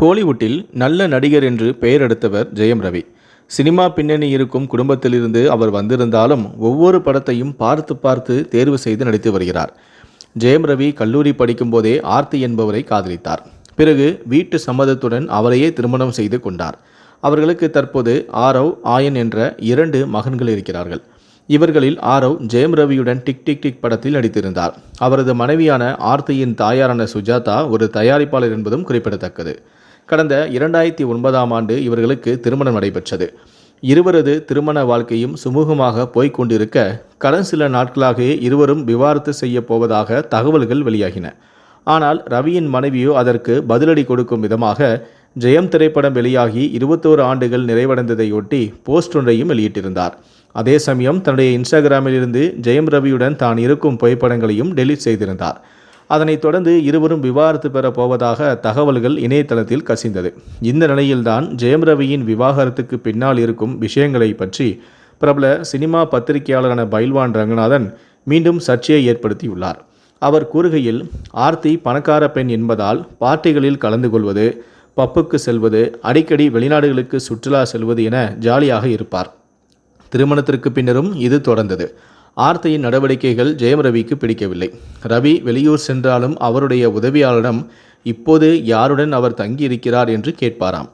ஹாலிவுட்டில் நல்ல நடிகர் என்று பெயர் எடுத்தவர் ஜெயம் ரவி. சினிமா பின்னணி இருக்கும் குடும்பத்திலிருந்து அவர் வந்திருந்தாலும் ஒவ்வொரு படத்தையும் பார்த்து பார்த்து தேர்வு செய்து நடித்து வருகிறார். ஜெயம் ரவி கல்லூரி படிக்கும்போதே ஆர்த்தி என்பவரை காதலித்தார். பிறகு வீட்டு சம்மதத்துடன் அவரையே திருமணம் செய்து கொண்டார். அவர்களுக்கு தற்போது ஆரவ் ஆயன் என்ற இரண்டு மகன்கள் இருக்கிறார்கள். இவர்களில் ஆரவ் ஜெயம் ரவியுடன் டிக் டிக் டிக் படத்தில் நடித்திருந்தார். அவரது மனைவியான ஆர்த்தியின் தாயாரான சுஜாதா ஒரு தயாரிப்பாளர் என்பதும் குறிப்பிடத்தக்கது. கடந்த இரண்டாயிரத்தி ஒன்பதாம் ஆண்டு இவர்களுக்கு திருமணம் நடைபெற்றது. இருவரது திருமண வாழ்க்கையும் சுமூகமாக போய்க் கொண்டிருக்க கடந்த சில நாட்களாகவே இருவரும் விவாரத்து செய்ய போவதாக தகவல்கள் வெளியாகின. ஆனால் ரவியின் மனைவியோ அதற்கு பதிலடி கொடுக்கும் விதமாக ஜெயம் திரைப்படம் வெளியாகி இருபத்தோரு ஆண்டுகள் நிறைவடைந்ததையொட்டி போஸ்ட் ஒன்றையும் வெளியிட்டிருந்தார். அதே சமயம் தன்னுடைய இன்ஸ்டாகிராமில் இருந்து ஜெயம் ரவியுடன் தான் இருக்கும் புகைப்படங்களையும் டெலீட் செய்திருந்தார். அதனைத் தொடர்ந்து இருவரும் விவாகரத்து பெறப் போவதாக தகவல்கள் இணையதளத்தில் கசிந்தது. இந்த நிலையில்தான் ஜெயம் ரவியின் விவாகரத்துக்கு பின்னால் இருக்கும் விஷயங்களை பற்றி பிரபல சினிமா பத்திரிகையாளரான பைல்வான் ரங்கநாதன் மீண்டும் சர்ச்சையை ஏற்படுத்தியுள்ளார். அவர் கூறுகையில் ஆர்த்தி பணக்கார பெண் என்பதால் பார்ட்டிகளில் கலந்து கொள்வது பப்புக்கு செல்வது அடிக்கடி வெளிநாடுகளுக்கு சுற்றுலா செல்வது என ஜாலியாக இருப்பார். திருமணத்திற்கு பின்னரும் இது தொடர்ந்தது. ஆர்த்தியின் நடவடிக்கைகள் ஜெயம் ரவிக்கு பிடிக்கவில்லை. ரவி வெளியூர் சென்றாலும் அவருடைய உதவியாளரிடம் இப்போது யாருடன் அவர் தங்கியிருக்கிறார்? என்று கேட்பாராம்.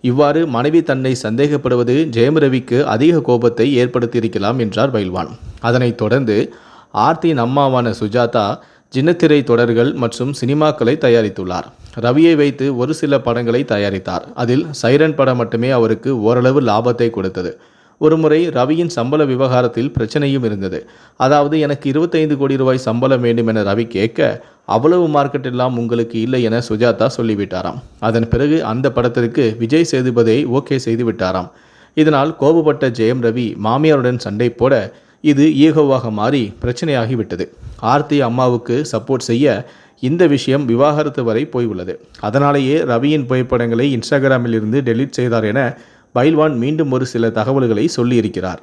இவ்வாறு மனைவி தன்னை சந்தேகப்படுவது ஜெயம் ரவிக்கு அதிக கோபத்தை ஏற்படுத்தியிருக்கலாம் என்றார் பயில்வான் அதனைத் தொடர்ந்து ஆர்த்தியின் அம்மாவான சுஜாதா சின்னத்திரை தொடர்கள் மற்றும் சினிமாக்களை தயாரித்துள்ளார். ரவியை வைத்து ஒரு சில படங்களை தயாரித்தார். அதில் சைரன் படம் மட்டுமே அவருக்கு ஓரளவு லாபத்தை கொடுத்தது. ஒருமுறை ரவியின் சம்பள விவகாரத்தில் பிரச்சனையும் இருந்தது. அதாவது எனக்கு இருபத்தைந்து கோடி ரூபாய் சம்பளம் வேண்டும் என ரவி கேட்க அவ்வளவு மார்க்கெட் எல்லாம் உங்களுக்கு இல்லை என சுஜாதா சொல்லிவிட்டாராம். அதன் பிறகு அந்த படத்திற்கு விஜய் சேதுபதியை ஓகே செய்து விட்டாராம். இதனால் கோபப்பட்ட ஜெயம் ரவி மாமியாருடன் சண்டை போட இது ஈகோவாக மாறி பிரச்சனையாகிவிட்டது ஆர்த்தி அம்மாவுக்கு சப்போர்ட் செய்ய இந்த விஷயம் விவாகரத்து வரை போய் உள்ளது. அதனாலேயே ரவியின் புகைப்படங்களை இன்ஸ்டாகிராமில் இருந்து டெலீட் செய்தார் என பைல்வான் மீண்டும் ஒரு சில தகவல்களை சொல்லியிருக்கிறார்.